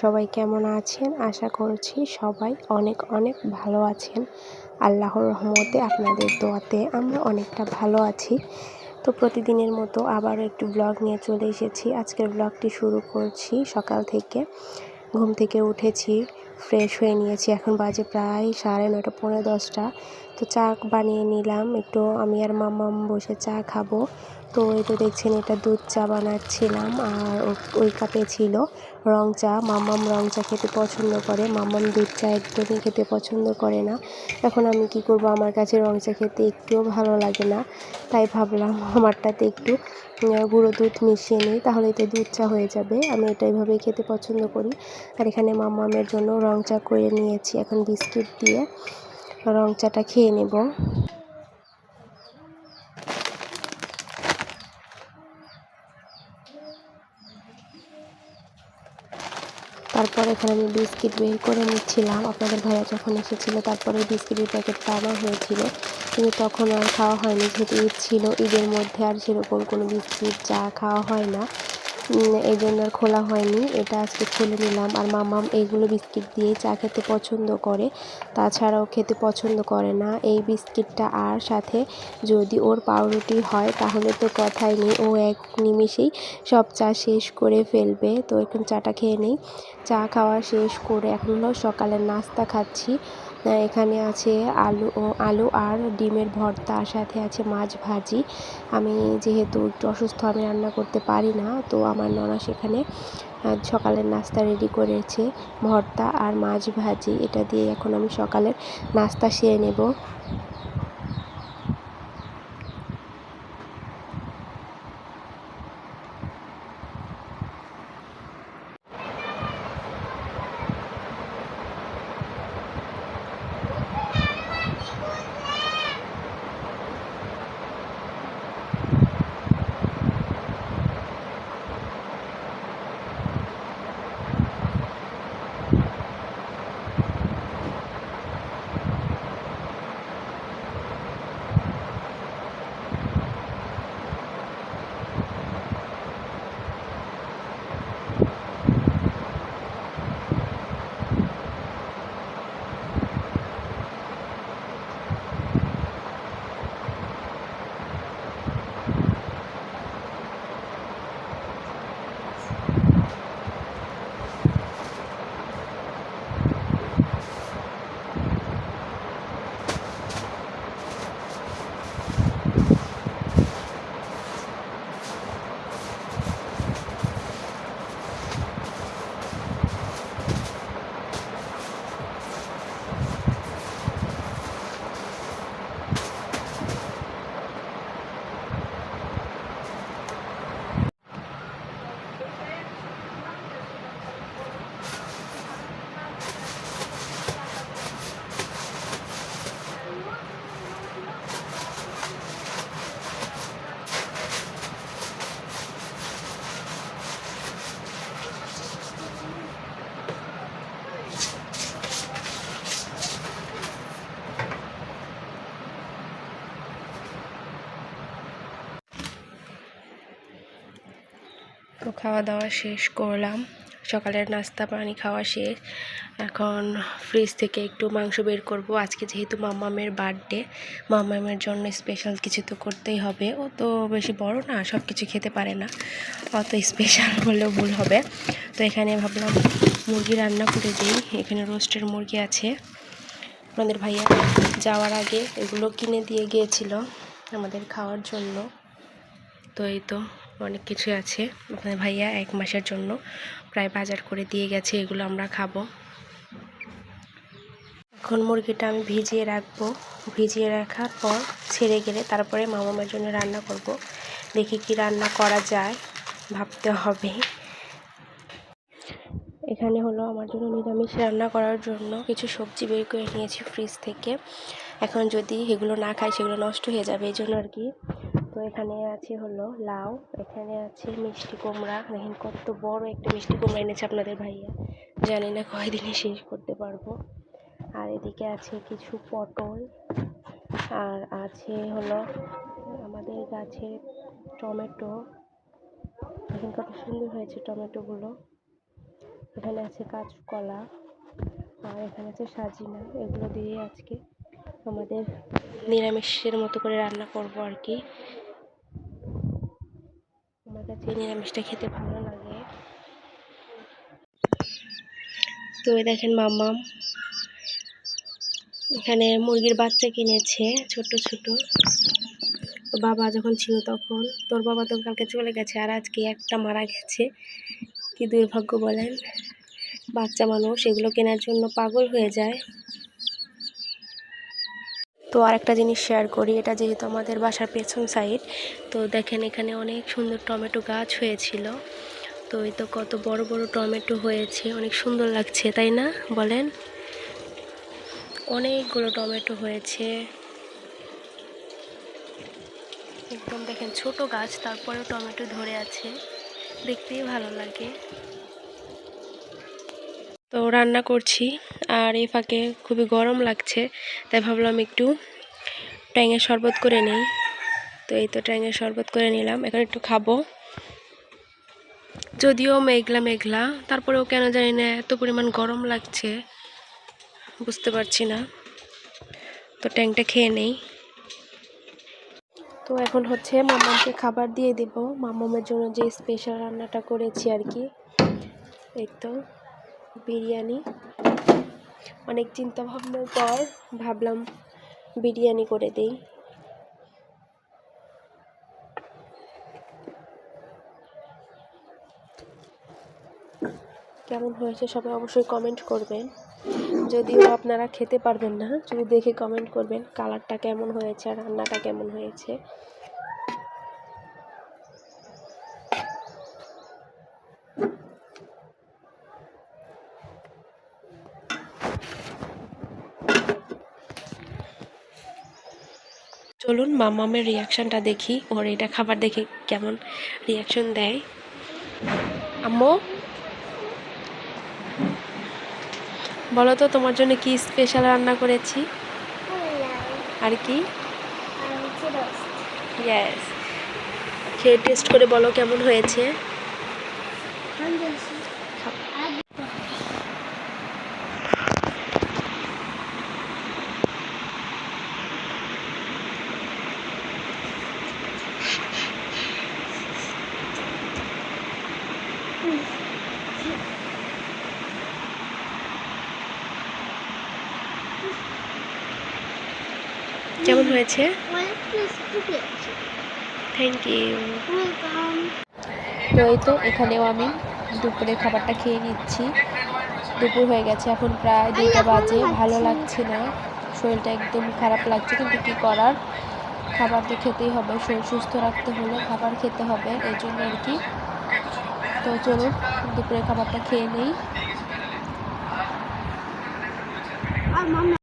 সবাই কেমন আছেন? আশা করছি সবাই অনেক অনেক ভালো আছেন। আল্লাহর রহমতে আপনাদের দোয়াতে আমরা অনেকটা ভালো আছি। তো প্রতিদিনের মতো আবারও একটু ব্লগ নিয়ে চলে এসেছি। আজকের ব্লগটি শুরু করছি সকাল থেকে। ঘুম থেকে উঠেছি ফ্রেশ হয়ে নিয়েছি। এখন বাজে প্রায় সাড়ে নটা পৌনে দশটা। তো চা বানিয়ে নিলাম। একটু আমি আর মাম্মাম বসে চা খাব। তো এই তো দেখছেন এটা দুধ চা বানাচ্ছিলাম আর ওই কাপে ছিল রং চা। মাম্মাম রং চা খেতে পছন্দ করে। মাম্মাম দুধ চা একদমই খেতে পছন্দ করে না। এখন আমি কি করব? আমার কাছে রং চা খেতে একটুও ভালো লাগে না। তাই ভাবলাম আমারটাতে একটু গুঁড়ো দুধ মিশিয়ে নিই। তাহলে এতে দুধ চা হয়ে যাবে। আমি এটা এইভাবেই খেতে পছন্দ করি। আর এখানে মাম্মামের জন্য রং চা করে নিয়েছি। এখন বিস্কিট দিয়ে রং চাটা খেয়ে নেব। তারপর এখানে আমি বিস্কিট বের করে নিচ্ছিলাম। আপনাদের ভাইয়া যখন এসেছিল, তারপরে বিস্কিটের প্যাকেটটা আমার হয়েছিল। কিন্তু তখন আর খাওয়া হয়নি, যেহেতু ঈদ ছিল, ঈদের মধ্যে আর সেরকম কোনো বিস্কিট, চা খাওয়া হয় না। এই জন্য আর খোলা হয়নি। এটা আজকে খুলে নিলাম। আর মামাম এইগুলো বিস্কিট দিয়ে চা খেতে পছন্দ করে। তাছাড়াও খেতে পছন্দ করে না। এই বিস্কিটটা আর সাথে যদি ওর পাউরুটি হয়, তাহলে তো কথাই নেই। ও এক নিমিষেই সব চা শেষ করে ফেলবে। তো এখন চাটা খেয়ে নেই। চা খাওয়া শেষ করে এখন সকালের নাস্তা খাচ্ছি। এখানে আছে আলু আলু আর ডিমের ভর্তা সাথে আছে মাছ ভাজি। আমি যেহেতু একটু অসুস্থ, আমি রান্না করতে পারি না, তো আমার ননা সেখানে সকালের নাস্তা রেডি করেছে, ভর্তা আর মাছ ভাজি। এটা দিয়ে এখন আমি সকালের নাস্তা সেরে নেব। তো খাওয়া দাওয়া শেষ করলাম। সকালের নাস্তা, পানি খাওয়া শেষ। এখন ফ্রিজ থেকে একটু মাংস বের করব। আজকে যেহেতু মাম্মামের বার্থডে মাম্মামের জন্য স্পেশাল কিছু তো করতেই হবে। ও তো বেশি বড় না সব কিছু খেতে পারে না। অত স্পেশাল হলেও ভুল হবে। তো এখানে ভাবলাম মুরগি রান্না করে দিই। এখানে রোস্টের মুরগি আছে। আমাদের ভাইয়া যাওয়ার আগে এগুলো কিনে দিয়ে গিয়েছিল আমাদের খাওয়ার জন্য। তো এই তো অনেক কিছু আছে। আপনার ভাইয়া এক মাসের জন্য প্রায় বাজার করে দিয়ে গেছে, এগুলো আমরা খাব। এখন মুরগিটা আমি ভিজিয়ে রাখব। ভিজিয়ে রাখার পর ছেড়ে গেলে তারপরে মামামার জন্য রান্না করব। দেখি কি রান্না করা যায়, ভাবতে হবে। এখানে হলো আমার জন্য নিরামিষ রান্না করার জন্য কিছু সবজি বের করে নিয়েছি ফ্রিজ থেকে। এখন যদি এগুলো না খাই, সেগুলো নষ্ট হয়ে যাবে, এই জন্য আর কি তো এখানে আছে হলো লাউ, এখানে আছে মিষ্টি কুমড়া। দেখেন কত বড় একটা মিষ্টি কুমড়া এনেছে আপনাদের ভাইয়া। জানি না কয়দিনে শেষ করতে পারব। আর এদিকে আছে কিছু পটল। আর আছে হলো আমাদের গাছে টমেটো। দেখেন কত সুন্দর হয়েছে টমেটোগুলো। এখানে আছে কাঁচকলা আর এখানে আছে সাজিনা। এগুলো দিয়ে আজকে আমাদের নিরামিষের মতো করে রান্না করব আর কি। কাছে নিরামিষটা খেতে ভালো লাগে। তো দেখেন মাম্মাম এখানে মুরগির বাচ্চা কিনেছে ছোট ছোট বাবা যখন ছিল তখন, তোর বাবা তো কালকে চলে গেছে আর আজকে একটা মারা গেছে। কি দুর্ভাগ্য বলেন। বাচ্চা মানুষ, এগুলো কেনার জন্য পাগল হয়ে যায়। তো আরেকটা জিনিস শেয়ার করি, এটা যেহেতু আমাদের বাসার পেছন সাইড তো দেখেন এখানে অনেক সুন্দর টমেটো গাছ হয়েছিল। তো এই তো কত বড় বড় টমেটো হয়েছে, অনেক সুন্দর লাগছে, তাই না? বলেন। অনেকগুলো টমেটো হয়েছে। একদম দেখেন ছোট গাছ, তারপরেও টমেটো ধরে আছে। দেখতেই ভালো লাগে। তো রান্না করছি আর এই ফাঁকে খুবই গরম লাগছে, তাই ভাবলাম একটু ট্যাঙের শরবত করে নিই। তো এই তো ট্যাঙের শরবত করে নিলাম, এখন একটু খাব। যদিও মেঘলা মেঘলা, তারপরেও কেন জানি না এত পরিমাণ গরম লাগছে, বুঝতে পারছি না। তো ট্যাংটা খেয়ে নেই। তো এখন হচ্ছে মামাকে খাবার দিয়ে দেব মামামের জন্য যে স্পেশাল রান্নাটা করেছি আর কি, এই তো। বিরিয়ানি। অনেক চিন্তা ভাবনার পর ভাবলাম বিরিয়ানি করে দেই। কেমন হয়েছে সবাই অবশ্যই কমেন্ট করবেন। যদিও আপনারা খেতে পারবেন না, যদি দেখে কমেন্ট করবেন কালারটা কেমন হয়েছে আর রান্নাটা কেমন হয়েছে। চলুন মামামের রিয়াকশনটা দেখি, ওর এটা খাবার দেখে কেমন রিয়াকশন দেয়। আম্মু? বলো তো তোমার জন্য কি স্পেশাল রান্না করেছি? আর কি? খেয়ে টেস্ট করে বলো কেমন হয়েছে। কেমন হয়েছে? থ্যাংক ইউ তো তো এখানেও আমি দুপুরে খাবারটা খেয়ে নিচ্ছি। দুপুর হয়ে গেছে, এখন প্রায় দুইটা বাজে, ভালো লাগছে না। শরীরটা একদম খারাপ লাগছে, কিন্তু কী করার? খাবার তো খেতেই হবে, শরীর সুস্থ রাখতে হলে খাবার খেতে হবে, এই জন্য আর কি। তো চলুন দুপুরে খাবারটা খেয়ে নেই।